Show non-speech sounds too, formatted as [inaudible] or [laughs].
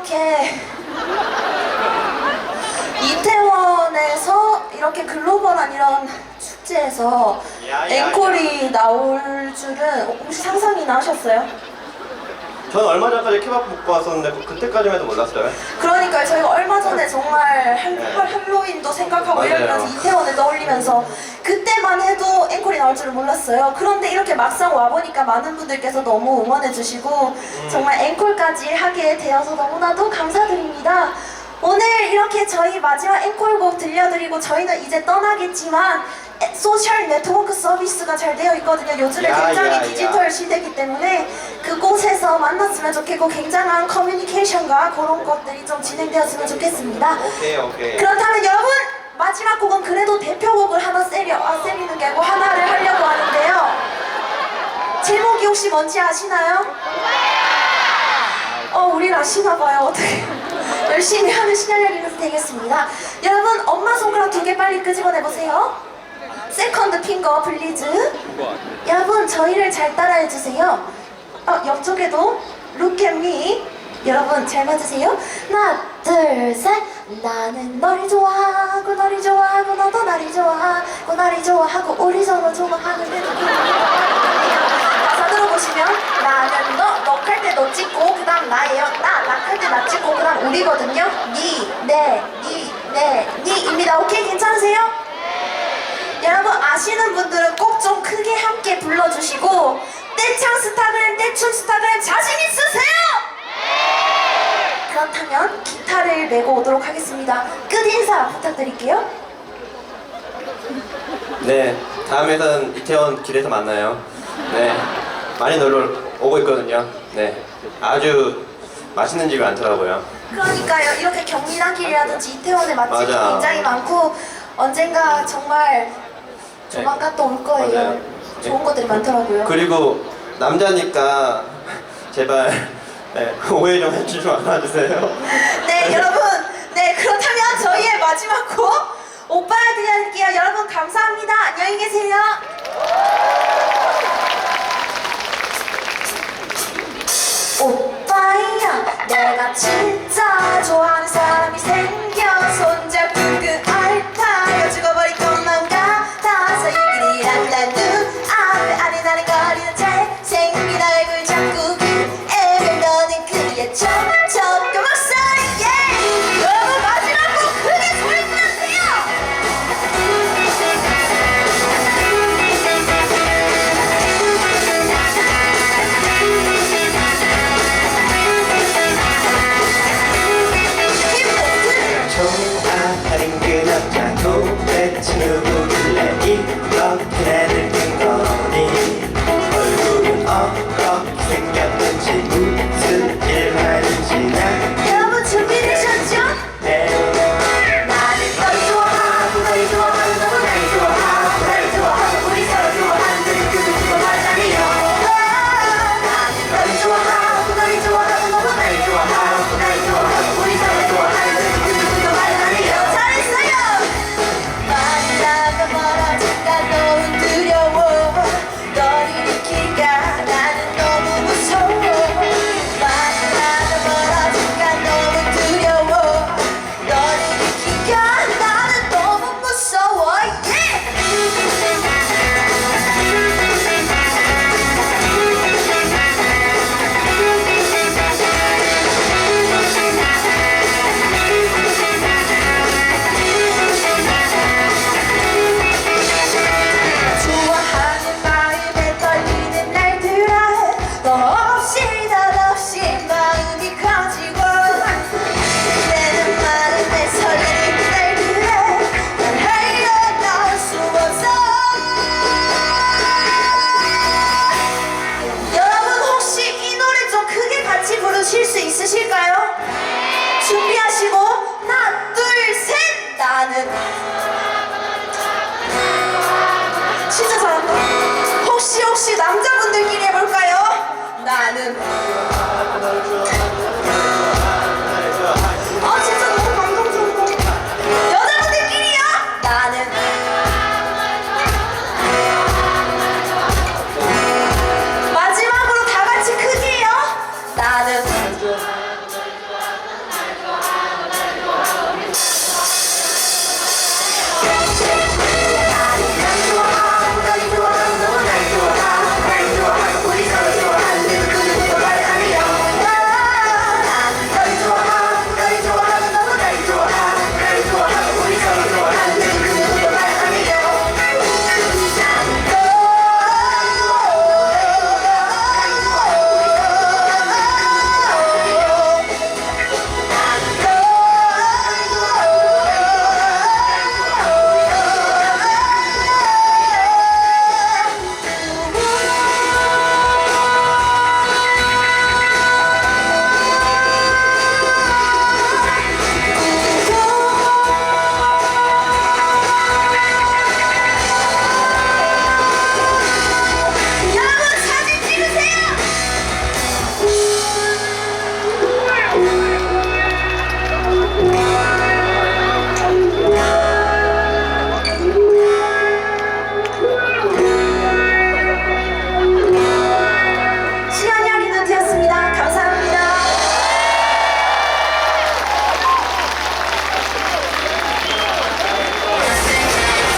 이렇게 [laughs] 이태원에서 이렇게 글로벌한 이런 축제에서 앵콜이 나올 줄은 혹시 상상이나 하셨어요? 저는 얼마 전까지 케밥 먹고 왔었는데 그- 그때까지만 해도 몰랐어요. 그러니까 저희가 얼마 전에 정말 할, 네. 할- 할로윈도 생각하고 맞아요. 이러면서 이태원을 떠올리면서 그때만 해도 앵콜이 나올 줄은 몰랐어요. 그런데 이렇게 막상 와보니까 많은 분들께서 너무 응원해주시고 음. 정말 앵콜까지 하게 되어서 너무나도 감사드립니다. 오늘 이렇게 저희 마지막 앵콜곡 들려드리고 저희는 이제 떠나겠지만 에- 소셜 네트워크 서비스가 잘 되어 있거든요. 요즘에 야, 굉장히 야, 야. 디지털 시대이기 때문에 그곳에서 만났으면 좋겠고 굉장한 커뮤니케이션과 그런 것들이 좀 진행되었으면 좋겠습니다. 오케이 오케이. 그렇다면 여러분 마지막 곡은 그래도 대표곡을 하나 세려 아 세리는 게 아니고 하나를 하려고 하는데요. 제목이 혹시 뭔지 아시나요? 어 우린 아시나 봐요. 어떻게 열심히 하는 신현열이면서 되겠습니다. 여러분 엄마 손가락 두 개 빨리 끄집어내 보세요. 세컨드 핑거 플리즈. 여러분 저희를 잘 따라해 주세요. 어 옆쪽에도 Look at me. 여러분 잘 봐주세요. 하나 둘 셋. 나는 너를 좋아하고 너를 좋아하고 너도 나를 좋아하고 나를 좋아하고 우리 서로 좋아하는데 가사 들어보시면 나는 너, 너할때 너 찍고 그 다음 나예요 나, 나할때 나 찍고 그 다음 우리거든요 니, 네, 니, 네, 니입니다 오케이 괜찮으세요? 여러분 아시는 분들은 꼭 좀 크게 함께 불러주시고 떼창 스타그램 떼춤 스타그램 자신 있으세요? 그렇다면 기타를 메고 오도록 하겠습니다 끝 인사 부탁드릴게요 네 다음에선 이태원 길에서 만나요. 네 많이 놀러 오고 있거든요. 네 아주 맛있는 집이 많더라고요. 그러니까요 이렇게 경리단길이라든지 이태원의 맛집이 맞아. 굉장히 많고 언젠가 정말 조만간 또 올 거예요. 맞아요. 좋은 네. 것들이 많더라고요. 그리고 남자니까 [laughs] 제발 네, 오해 좀 해주지 말아주세요. 네 여러분. 네 그렇다면 저희의 마지막 곡 오빠 들려드릴게요 여러분 감사합니다. 안녕히 계세요. 오빠야 내가 진